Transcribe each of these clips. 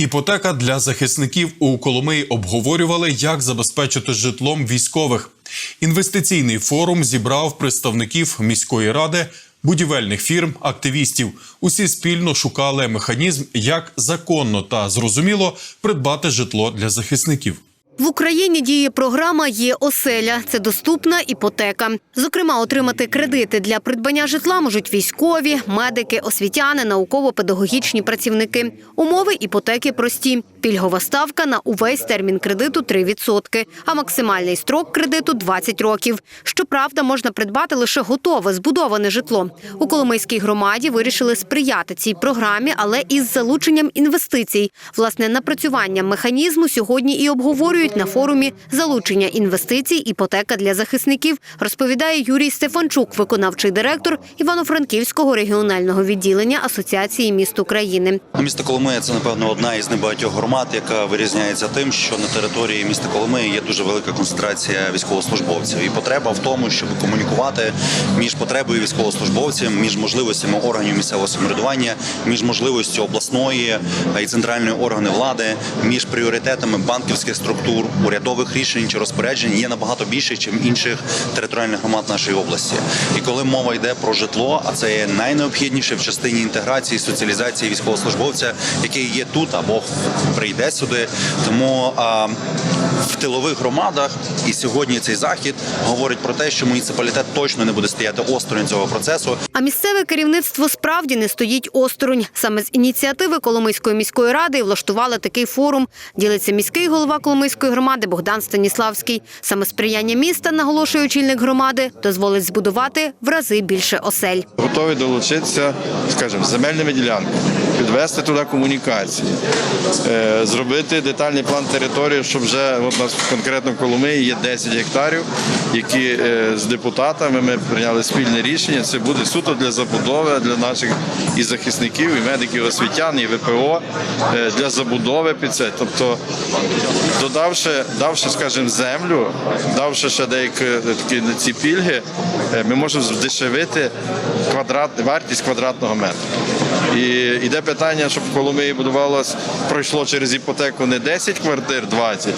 Іпотека для захисників у Коломиї обговорювали, як забезпечити житлом військових. Інвестиційний форум зібрав представників міської ради, будівельних фірм, активістів. Усі спільно шукали механізм, як законно та зрозуміло придбати житло для захисників. В Україні діє програма «Є оселя». Це доступна іпотека. Зокрема, отримати кредити для придбання житла можуть військові, медики, освітяни, науково-педагогічні працівники. Умови іпотеки прості. Пільгова ставка на увесь термін кредиту 3%, а максимальний строк кредиту 20 років. Щоправда, можна придбати лише готове збудоване житло. У Коломийській громаді вирішили сприяти цій програмі, але із залученням інвестицій. Власне, напрацювання механізму сьогодні і обговорюють на форумі залучення інвестицій іпотека для захисників, розповідає Юрій Стефанчук, виконавчий директор Івано-Франківського регіонального відділення Асоціації міст України. Місто Коломия це напевно одна із небагатьох громад, яка вирізняється тим, що на території міста Коломиї є дуже велика концентрація військовослужбовців. І потреба в тому, щоб комунікувати між потребою військовослужбовців, між можливостями органів місцевого самоврядування, між можливістю обласної і центральної органи влади, між пріоритетами банківських структур, урядових рішень чи розпоряджень є набагато більше, ніж інших територіальних громад нашої області. І коли мова йде про житло, а це є найнеобхідніше в частині інтеграції, соціалізації військовослужбовця, який є тут або прийде сюди. Тому а, в тилових громадах і сьогодні цей захід говорить про те, що муніципалітет точно не буде стояти осторонь цього процесу. А місцеве керівництво справді не стоїть осторонь. Саме з ініціативи Коломийської міської ради влаштували такий форум. Ділиться міський голова Коломийської громади Богдан Станіславський. Саме сприяння міста, наголошує очільник громади, дозволить збудувати в рази більше осель. готові долучитися, скажімо, земельними ділянками, підвести туди комунікації, е, зробити детальний план території, щоб вже от нас конкретно в Коломиї є 10 гектарів, які е, з депутатами ми прийняли спільне рішення. Це буде суто для забудови для наших і захисників, і медиків, освітян, і ВПО е, для забудови під це. Тобто, додавши, давши, скажімо, землю, давши ще деякі такі ці пільги, ми можемо здешевити квадрат, вартість квадратного метра. І йде питання, щоб в Коломиї будувалось, пройшло через іпотеку не 10 квартир, 20,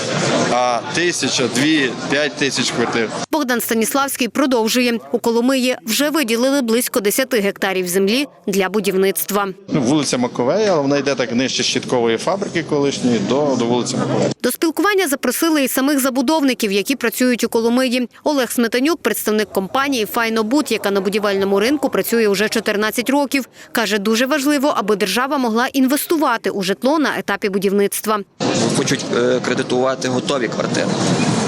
а тисяча, дві, п'ять тисяч квартир. Богдан Станіславський продовжує. У Коломиї вже виділили близько 10 гектарів землі для будівництва. Вулиця Маковея, але вона йде так нижче щиткової фабрики колишньої до, до вулиці Маковея. До спілкування запросили і самих забудовників, які працюють у Коломиї. Олег Сметанюк, представник компанії Файнобуд, яка на будівельному ринку працює уже 14 років, каже, дуже важливо, аби держава могла інвестувати у житло на етапі будівництва. хочуть е, кредитувати готові квартири.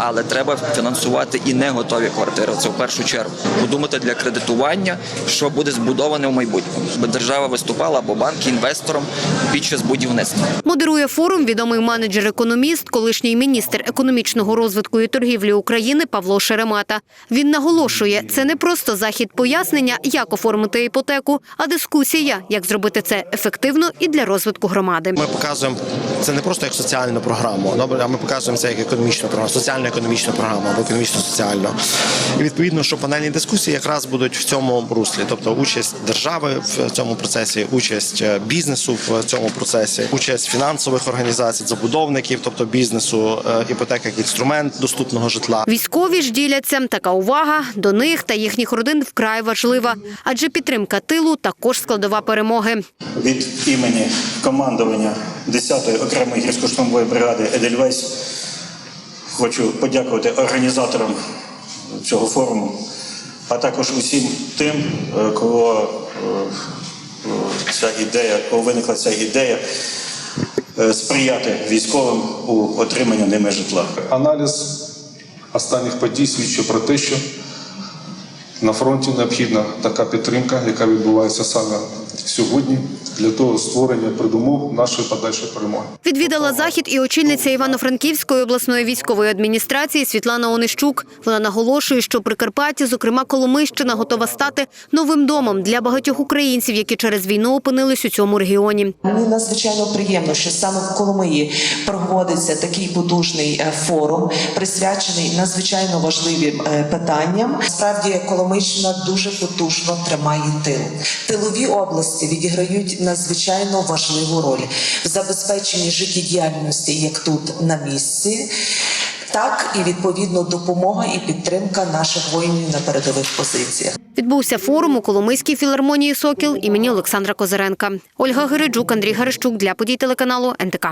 Але треба фінансувати і не готові квартири. Це в першу чергу. Подумати для кредитування, що буде збудоване в майбутньому. Би держава виступала або банк інвестором під час будівництва. Модерує форум відомий менеджер-економіст, колишній міністр економічного розвитку і торгівлі України Павло Шеремета. Він наголошує, це не просто захід пояснення, як оформити іпотеку, а дискусія, як зробити це ефективно і для розвитку громади. Ми показуємо це не просто як соціальну програму, добре, а ми показуємо це як економічну програму, соціально-економічну програму або економічно-соціальну. І відповідно, що панельні дискусії якраз будуть в цьому руслі, тобто участь держави в цьому процесі, участь е, бізнесу в цьому процесі, участь фінансових організацій, забудовників, тобто бізнесу, е, іпотека як інструмент доступного житла. Військові ж діляться. Така увага до них та їхніх родин вкрай важлива, адже підтримка тилу також складова перемоги. від імені командування 10-ї окремої гірсько-штурмової бригади Едельвейс хочу подякувати організаторам цього форуму, а також усім тим, е, кого е, ця ідея, кого виникла ця ідея е, сприяти військовим у отриманні ними житла. Аналіз останніх подій свідчить про те, що на фронті необхідна така підтримка, яка відбувається саме сьогодні, для того створення передумов нашої подальшої перемоги. Відвідала захід і очільниця Івано-Франківської обласної військової адміністрації Світлана Онищук. Вона наголошує, що Прикарпаття, зокрема Коломийщина, готова стати новим домом для багатьох українців, які через війну опинились у цьому регіоні. Мені надзвичайно приємно, що саме в Коломиї проводиться такий потужний е, форум, присвячений надзвичайно важливим е, питанням. Справді, Коломийщина дуже потужно тримає тил. Тилові області гості відіграють надзвичайно важливу роль в забезпеченні життєдіяльності як тут на місці, так і відповідно допомога і підтримка наших воїнів на передових позиціях. Відбувся форум у Коломийській філармонії Сокіл імені Олександра Козиренка. Ольга Гириджук, Андрій Гарищук для подій телеканалу НТК.